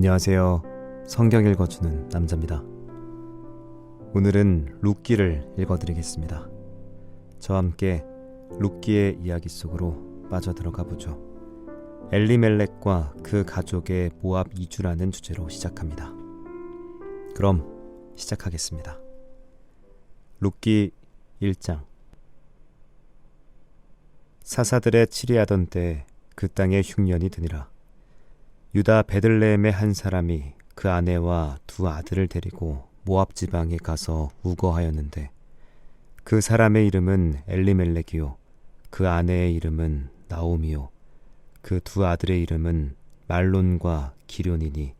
안녕하세요. 성경 읽어주는 남자입니다. 오늘은 룻기를 읽어드리겠습니다. 저와 함께 룻기의 이야기 속으로 빠져들어가 보죠. 엘리멜렉과 그 가족의 모압 이주라는 주제로 시작합니다. 그럼 시작하겠습니다. 룻기 1장 사사들의 치리하던 때그 땅에 흉년이 드니라. 유다 베들레헴의 한 사람이 그 아내와 두 아들을 데리고 모압 지방에 가서 우거하였는데 그 사람의 이름은 엘리멜렉이요. 그 아내의 이름은 나오미요. 그 두 아들의 이름은 말론과 기련이니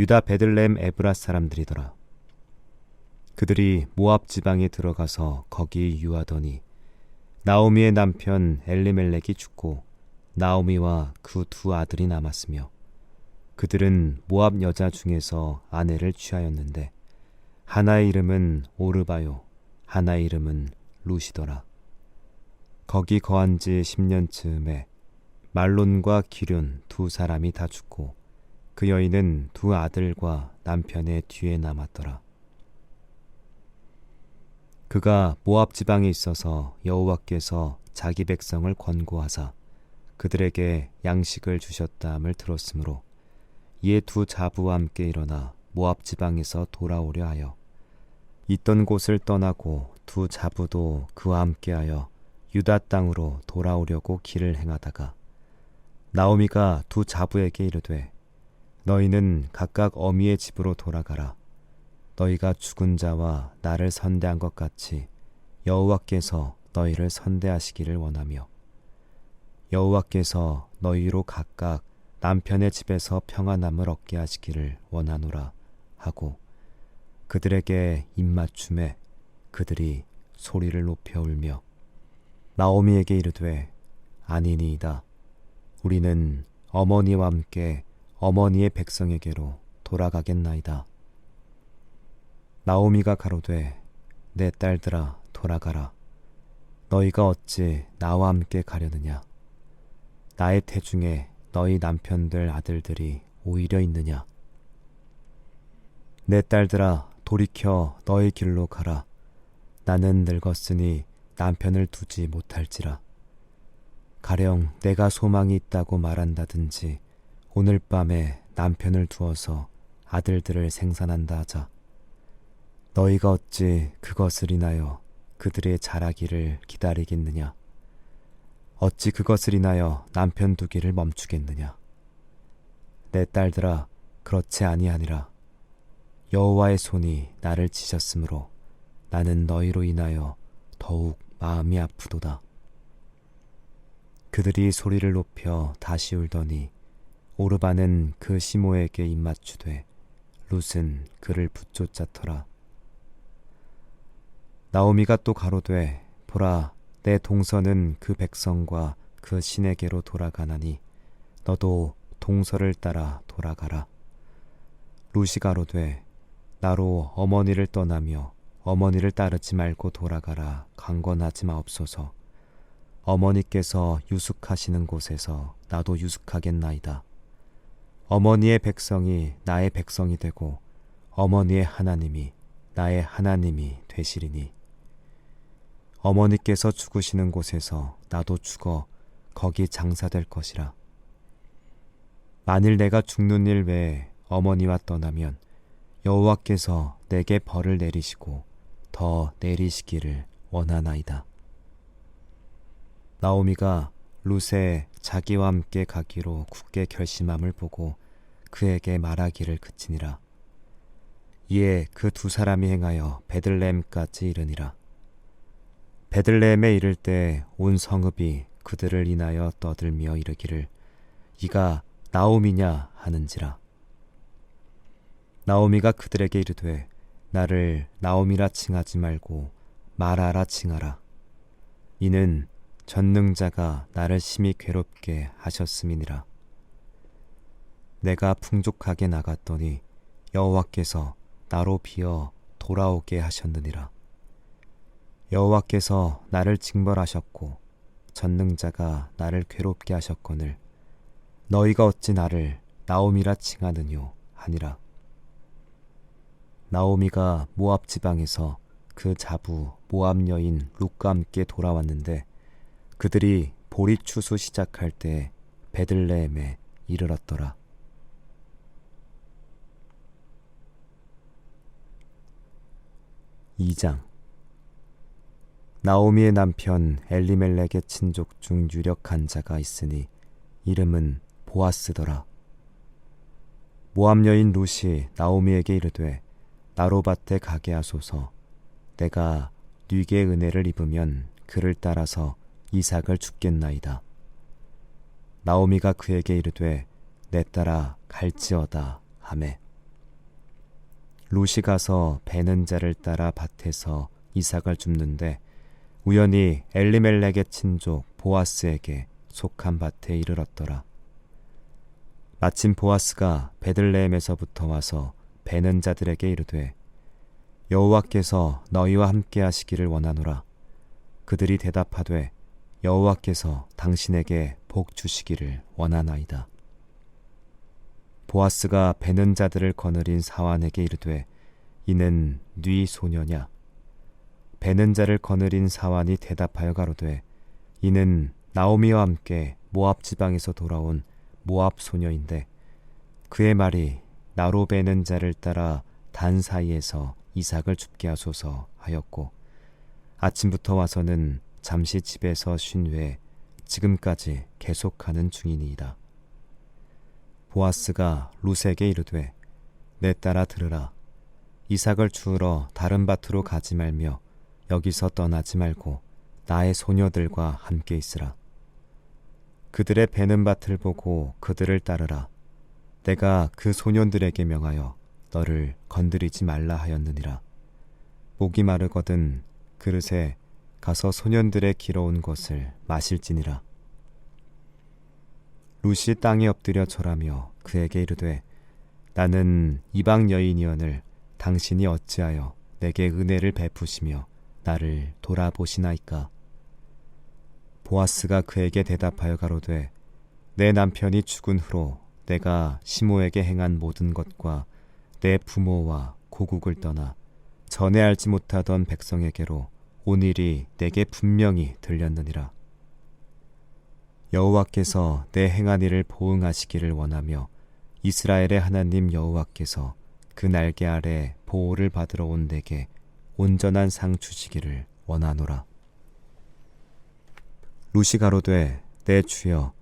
유다 베들레헴 에브라 사람들이더라. 그들이 모압 지방에 들어가서 거기 유하더니 나오미의 남편 엘리멜렉이 죽고 나오미와 그 두 아들이 남았으며 그들은 모압 여자 중에서 아내를 취하였는데 하나의 이름은 오르바요 하나의 이름은 루시더라. 거기 거한 지 10년 즈음에 말론과 기륜 두 사람이 다 죽고 그 여인은 두 아들과 남편의 뒤에 남았더라. 그가 모압 지방에 있어서 여호와께서 자기 백성을 권고하사 그들에게 양식을 주셨다함을 들었으므로 이에 두 자부와 함께 일어나 모압 지방에서 돌아오려 하여 있던 곳을 떠나고 두 자부도 그와 함께하여 유다 땅으로 돌아오려고 길을 행하다가 나오미가 두 자부에게 이르되 너희는 각각 어미의 집으로 돌아가라. 너희가 죽은 자와 나를 선대한 것 같이 여호와께서 너희를 선대하시기를 원하며 여호와께서 너희로 각각 남편의 집에서 평안함을 얻게 하시기를 원하노라 하고 그들에게 입맞춤에 그들이 소리를 높여 울며 나오미에게 이르되 아니니이다. 우리는 어머니와 함께 어머니의 백성에게로 돌아가겠나이다. 나오미가 가로되 내 딸들아 돌아가라. 너희가 어찌 나와 함께 가려느냐? 나의 태중에 너희 남편들 아들들이 오히려 있느냐? 내 딸들아 돌이켜 너희 길로 가라. 나는 늙었으니 남편을 두지 못할지라. 가령 내가 소망이 있다고 말한다든지 오늘 밤에 남편을 두어서 아들들을 생산한다 하자. 너희가 어찌 그것을 인하여 그들의 자라기를 기다리겠느냐 어찌 그것을 인하여 남편 두기를 멈추겠느냐? 내 딸들아 그렇지 아니하니라. 여호와의 손이 나를 치셨으므로 나는 너희로 인하여 더욱 마음이 아프도다. 그들이 소리를 높여 다시 울더니 오르바는 그 시모에게 입맞추되 룻은 그를 붙쫓았더라. 나오미가 또 가로되 보라 내 동서는 그 백성과 그 신에게로 돌아가나니 너도 동서를 따라 돌아가라. 루시 가로되 나로 어머니를 떠나며 어머니를 따르지 말고 돌아가라. 강권하지 마옵소서. 어머니께서 유숙하시는 곳에서 나도 유숙하겠나이다. 어머니의 백성이 나의 백성이 되고 어머니의 하나님이 나의 하나님이 되시리니 어머니께서 죽으시는 곳에서 나도 죽어 거기 장사될 것이라. 만일 내가 죽는 일 외에 어머니와 떠나면 여호와께서 내게 벌을 내리시고 더 내리시기를 원하나이다. 나오미가 루세 자기와 함께 가기로 굳게 결심함을 보고 그에게 말하기를 그치니라. 이에 그 두 사람이 행하여 베들레헴까지 이르니라. 베들레헴에 이를 때 온 성읍이 그들을 인하여 떠들며 이르기를 이가 나오미냐 하는지라. 나오미가 그들에게 이르되 나를 나오미라 칭하지 말고 마라라 칭하라. 이는 전능자가 나를 심히 괴롭게 하셨음이니라. 내가 풍족하게 나갔더니 여호와께서 나로 비어 돌아오게 하셨느니라 여호와께서 나를 징벌하셨고 전능자가 나를 괴롭게 하셨거늘 너희가 어찌 나를 나옴이라 칭하느뇨 하니라. 나오미가 모압 지방에서 그 자부 모압 여인 룻과 함께 돌아왔는데 그들이 보리 추수 시작할 때 베들레헴에 이르렀더라. (2장) 나오미의 남편 엘리멜렉의 친족 중 유력한 자가 있으니 이름은 보아스더라. 모함 여인 룻이 나오미에게 이르되 나로 밭에 가게 하소서. 내가 뉘게 은혜를 입으면 그를 따라서 이삭을 죽겠나이다. 나오미가 그에게 이르되 내 따라 갈지어다 하매 룻이 가서 배는 자를 따라 밭에서 이삭을 줍는데 우연히 엘리멜렉의 친족 보아스에게 속한 밭에 이르렀더라. 마침 보아스가 베들레헴에서부터 와서 배는 자들에게 이르되 여호와께서 너희와 함께 하시기를 원하노라. 그들이 대답하되 여호와께서 당신에게 복 주시기를 원하나이다. 보아스가 배는 자들을 거느린 사환에게 이르되 이는 네 소녀냐 배는 자를 거느린 사환이 대답하여 가로되 이는 나오미와 함께 모압 지방에서 돌아온 모압 소녀인데 그의 말이 나로 배는 자를 따라 단 사이에서 이삭을 죽게 하소서 하였고 아침부터 와서는 잠시 집에서 쉰 후에 지금까지 계속하는 중이니이다. 보아스가 루세에게 이르되 내 따라 들으라 이삭을 주우러 다른 밭으로 가지 말며 여기서 떠나지 말고 나의 소녀들과 함께 있으라. 그들의 베는 밭을 보고 그들을 따르라. 내가 그 소년들에게 명하여 너를 건드리지 말라 하였느니라. 목이 마르거든 그릇에 가서 소년들의 길어온 것을 마실지니라. 루시 땅에 엎드려 절하며 그에게 이르되 나는 이방 여인이언을 당신이 어찌하여 내게 은혜를 베푸시며 나를 돌아보시나이까? 보아스가 그에게 대답하여 가로되 내 남편이 죽은 후로 내가 시모에게 행한 모든 것과 내 부모와 고국을 떠나 전에 알지 못하던 백성에게로 온 일이 내게 분명히 들렸느니라. 여호와께서 내 행한 일을 보응하시기를 원하며 이스라엘의 하나님 여호와께서 그 날개 아래 보호를 받으러 온 내게 온전한 상 주시기를 원하노라. 루시 가로되 내 주여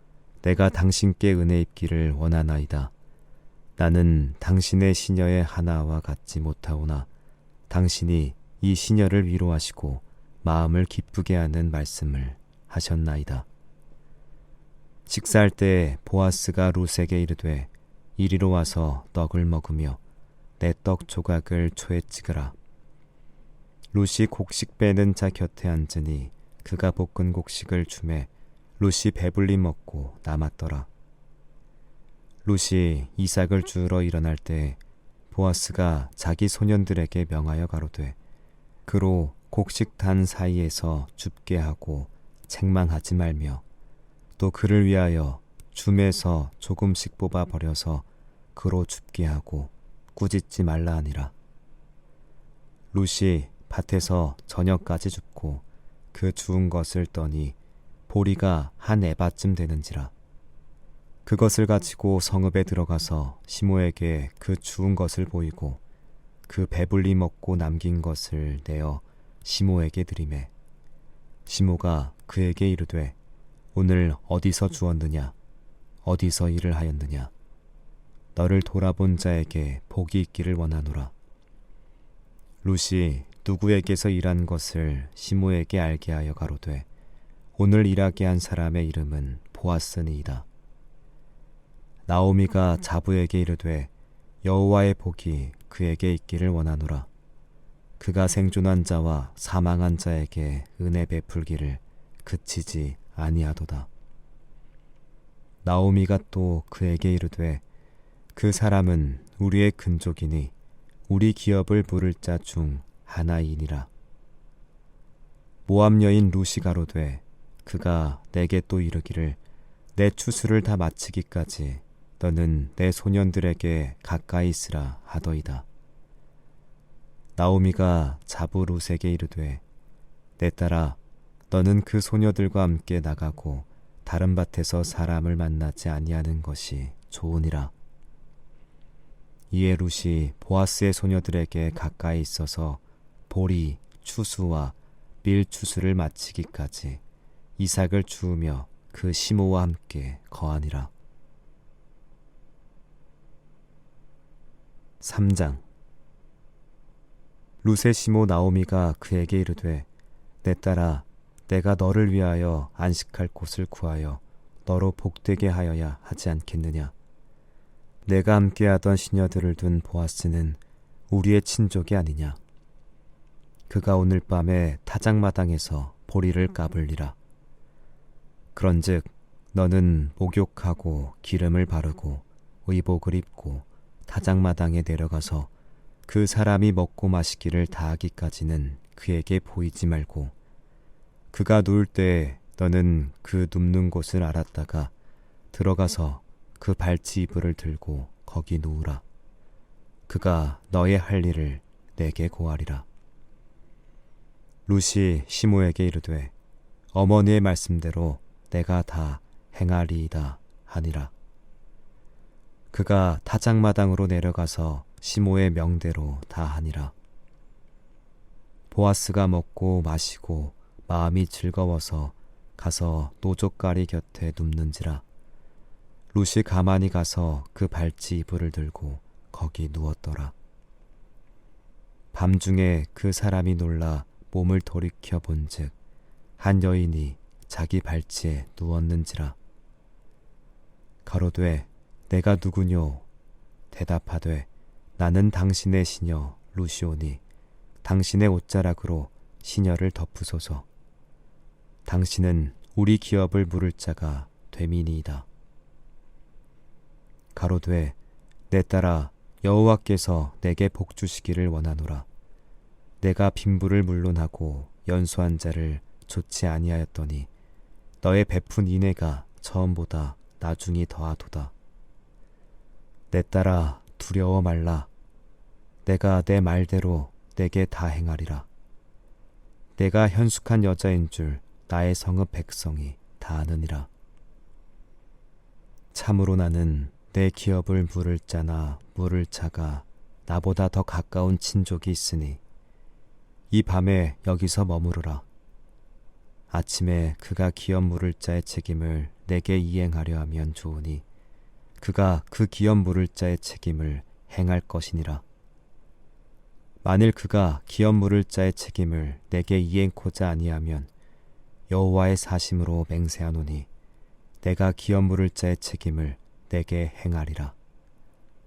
내가 당신께 은혜 입기를 원하나이다. 나는 당신의 시녀의 하나와 같지 못하오나 당신이 이 시녀를 위로하시고 마음을 기쁘게 하는 말씀을 하셨나이다. 식사할 때 보아스가 루스에게 이르되 이리로 와서 떡을 먹으며 내 떡 조각을 초에 찍으라. 루시 곡식 빼는 자 곁에 앉으니 그가 볶은 곡식을 주매 루시 배불리 먹고 남았더라. 루시 이삭을 주우러 일어날 때 보아스가 자기 소년들에게 명하여 가로되 그로 곡식 단 사이에서 줍게 하고 책망하지 말며 또 그를 위하여 줌에서 조금씩 뽑아 버려서 그로 줍게 하고 꾸짖지 말라 하니라. 루시 밭에서 저녁까지 줍고 그 주운 것을 떠니 보리가 한 에바쯤 되는지라. 그것을 가지고 성읍에 들어가서 시모에게 그 주운 것을 보이고 그 배불리 먹고 남긴 것을 내어 시모에게 드리매. 시모가 그에게 이르되 오늘 어디서 주었느냐? 어디서 일을 하였느냐? 너를 돌아본 자에게 복이 있기를 원하노라. 루시 누구에게서 일한 것을 시모에게 알게 하여 가로되 오늘 일하게 한 사람의 이름은 보아스니이다. 나오미가 자부에게 이르되 여호와의 복이 그에게 있기를 원하노라. 그가 생존한 자와 사망한 자에게 은혜 베풀기를 그치지 아니하도다. 나오미가 또 그에게 이르되 그 사람은 우리의 근족이니 우리 기업을 부를 자 중 하나이니라. 모함 여인 루시가로되 그가 내게 또 이르기를 내 추수를 다 마치기까지 너는 내 소년들에게 가까이 있으라 하더이다. 나오미가 자부 룻에게 이르되 내 딸아 너는 그 소녀들과 함께 나가고 다른 밭에서 사람을 만나지 아니하는 것이 좋으니라. 이에 룻이 보아스의 소녀들에게 가까이 있어서 보리, 추수와 밀 추수를 마치기까지 이삭을 주우며 그 시모와 함께 거하니라. 3장. 룻의 시모 나오미가 그에게 이르되 내 딸아 내가 너를 위하여 안식할 곳을 구하여 너로 복되게 하여야 하지 않겠느냐? 내가 함께하던 시녀들을 둔 보아스는 우리의 친족이 아니냐 그가 오늘 밤에 타작마당에서 보리를 까불리라 그런즉 너는 목욕하고 기름을 바르고 의복을 입고 타작마당에 내려가서 그 사람이 먹고 마시기를 다하기까지는 그에게 보이지 말고 그가 누울 때에 너는 그 눕는 곳을 알았다가 들어가서 그 발치 이불을 들고 거기 누우라. 그가 너의 할 일을 내게 고하리라. 루시 시모에게 이르되 어머니의 말씀대로 내가 다 행하리이다 하니라. 그가 타작마당으로 내려가서 시모의 명대로 다 하니라. 보아스가 먹고 마시고 마음이 즐거워서 가서 노족가리 곁에 눕는지라. 룻이 가만히 가서 그 발치 이불을 들고 거기 누웠더라. 밤중에 그 사람이 놀라 몸을 돌이켜 본즉 한 여인이 자기 발치에 누웠는지라. 가로되 내가 누구뇨? 대답하되 나는 당신의 시녀 루시오니 당신의 옷자락으로 시녀를 덮으소서. 당신은 우리 기업을 물을 자가 되미니이다. 가로되 내 딸아 여호와께서 내게 복 주시기를 원하노라. 내가 빈부를 물론하고 연수한 자를 좋지 아니하였더니 너의 베푼 인애가 처음보다 나중이 더하도다. 내 딸아 두려워 말라. 내가 내 말대로 내게 다 행하리라. 내가 현숙한 여자인 줄 나의 성읍 백성이 다 아느니라. 참으로 나는 내 기업을 물을 자나 물을 자가 나보다 더 가까운 친족이 있으니 이 밤에 여기서 머무르라. 아침에 그가 기업 물을 자의 책임을 내게 이행하려 하면 좋으니 그가 그 기업 물을 자의 책임을 행할 것이니라. 만일 그가 기업 물을 자의 책임을 내게 이행코자 아니하면 여호와의 사심으로 맹세하노니 내가 기업 물을 자의 책임을 내게 행하리라.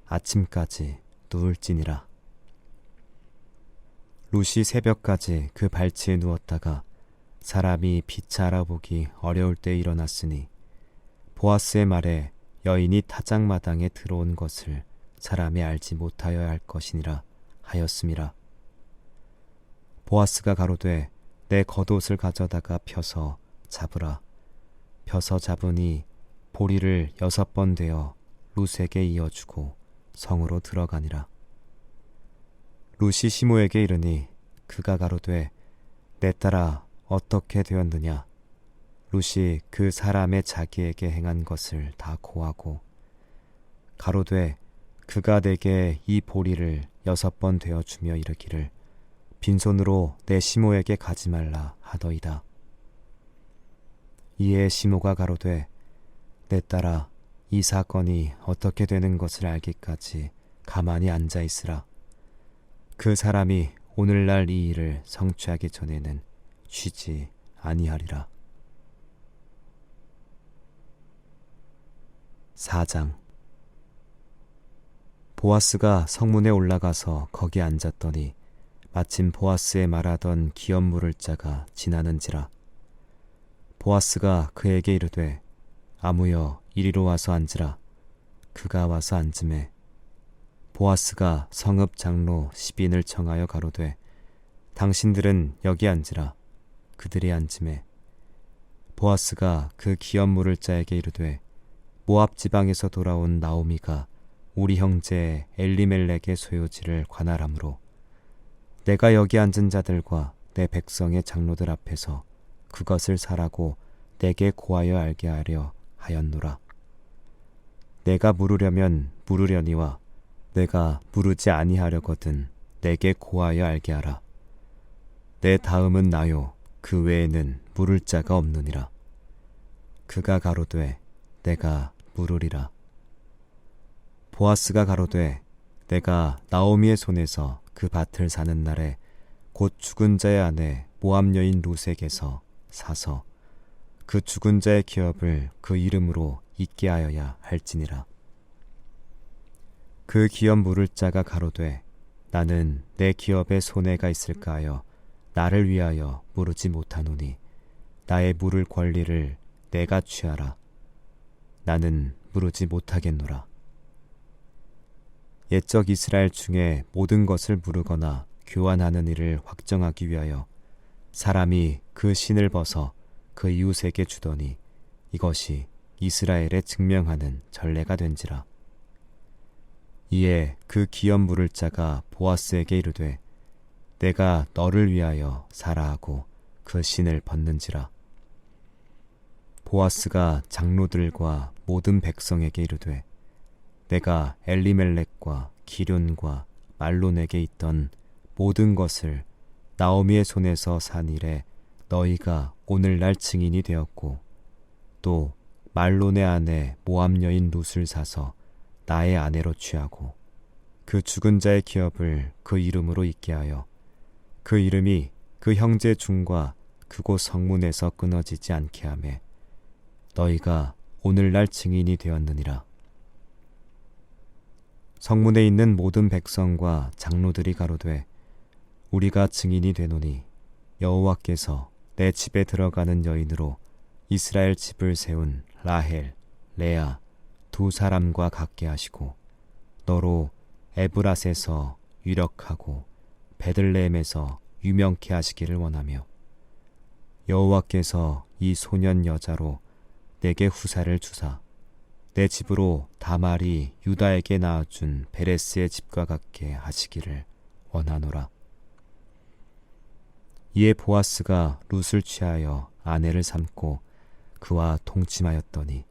아침까지 누울지니라. 루시 새벽까지 그 발치에 누웠다가 사람이 빛 알아보기 어려울 때 일어났으니 보아스의 말에 여인이 타작마당에 들어온 것을 사람이 알지 못하여야 할 것이니라 하였음이라. 보아스가 가로되 내 겉옷을 가져다가 펴서 잡으라. 펴서 잡으니 보리를 여섯 번 되어 룻에게 이어주고 성으로 들어가니라. 룻이 시모에게 이르니 그가 가로되 내 딸아 어떻게 되었느냐 룻이 그 사람의 자기에게 행한 것을 다 고하고 가로되 그가 내게 이 보리를 여섯 번 되어 주며 이르기를 빈손으로 내 시모에게 가지 말라 하더이다. 이에 시모가 가로되 내 딸아 이 사건이 어떻게 되는 것을 알기까지 가만히 앉아 있으라. 그 사람이 오늘날 이 일을 성취하기 전에는 쉬지 아니하리라. 4장 보아스가 성문에 올라가서 거기 앉았더니 마침 보아스의 말하던 기업 물을 자가 지나는지라 보아스가 그에게 이르되 아무여 이리로 와서 앉으라 그가 와서 앉음에 보아스가 성읍 장로 시빈을 청하여 가로되 당신들은 여기 앉으라 그들이 앉음에 보아스가 그 기업 물을 자에게 이르되 모압 지방에서 돌아온 나오미가 우리 형제 엘리멜렉의 소유지를 관할함으로 내가 여기 앉은 자들과 내 백성의 장로들 앞에서 그것을 사라고 내게 고하여 알게 하려 하였노라. 내가 물으려면 물으려니와 내가 물으지 아니하려거든 내게 고하여 알게 하라. 내 다음은 나요 그 외에는 물을 자가 없느니라. 그가 가로되 내가 물으리라. 보아스가 가로되 내가 나오미의 손에서 그 밭을 사는 날에 곧 죽은 자의 아내 모함 여인 루색에서 사서 그 죽은 자의 기업을 그 이름으로 잊게 하여야 할지니라. 그 기업 물을 자가 가로되 나는 내 기업에 손해가 있을까 하여 나를 위하여 물으지 못하노니 나의 물을 권리를 내가 취하라. 나는 물으지 못하겠노라. 옛적 이스라엘 중에 모든 것을 물으거나 교환하는 일을 확정하기 위하여 사람이 그 신을 벗어 그 이웃에게 주더니 이것이 이스라엘에 증명하는 전례가 된지라. 이에 그 기업 물을 자가 보아스에게 이르되 내가 너를 위하여 사라 하고 그 신을 벗는지라. 보아스가 장로들과 모든 백성에게 이르되 내가 엘리멜렉과 기륜과 말론에게 있던 모든 것을 나오미의 손에서 산 일에 너희가 오늘날 증인이 되었고 또 말론의 아내 모함 여인 룻을 사서 나의 아내로 취하고 그 죽은 자의 기업을 그 이름으로 있게 하여 그 이름이 그 형제 중과 그곳 성문에서 끊어지지 않게 하매 너희가 오늘날 증인이 되었느니라. 성문에 있는 모든 백성과 장로들이 가로되 우리가 증인이 되노니 여호와께서 내 집에 들어가는 여인으로 이스라엘 집을 세운 라헬, 레아 두 사람과 같게 하시고 너로 에브라스에서 유력하고 베들레헴에서 유명케 하시기를 원하며 여호와께서 이 소년 여자로 내게 후사를 주사 내 집으로 다말이 유다에게 낳아준 베레스의 집과 같게 하시기를 원하노라. 이에 보아스가 룻을 취하여 아내를 삼고 그와 동침하였더니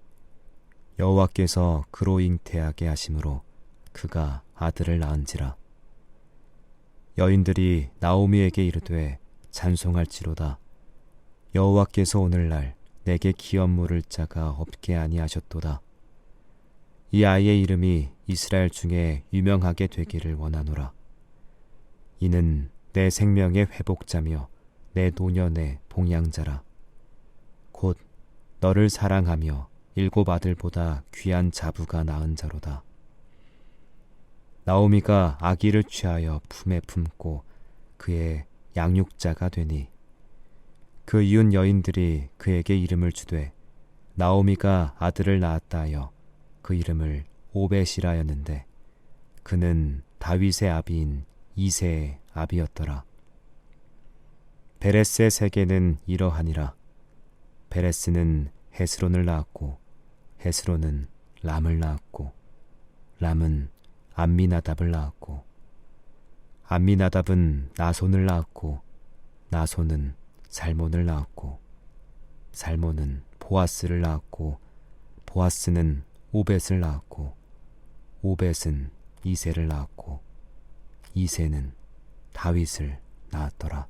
여호와께서 그로 잉태하게 하심으로 그가 아들을 낳은지라. 여인들이 나오미에게 이르되 찬송할지로다. 여호와께서 오늘날 내게 기업 물을 자가 없게 아니하셨도다. 이 아이의 이름이 이스라엘 중에 유명하게 되기를 원하노라. 이는 내 생명의 회복자며 내 노년의 봉양자라. 곧 너를 사랑하며 일곱 아들보다 귀한 자부가 낳은 자로다. 나오미가 아기를 취하여 품에 품고 그의 양육자가 되니 그 이웃 여인들이 그에게 이름을 주되 나오미가 아들을 낳았다 하여 그 이름을 오벳이라 였는데 그는 다윗의 아비인 이세의 아비였더라. 베레스의 세계는 이러하니라. 베레스는 헤스론을 낳았고 헤스론은 람을 낳았고 람은 암미나답을 낳았고 암미나답은 나손을 낳았고 나손은 살몬을 낳았고 살몬은 보아스를 낳았고 보아스는 오벳을 낳았고 오벳은 이세를 낳았고 이세는 다윗을 낳았더라.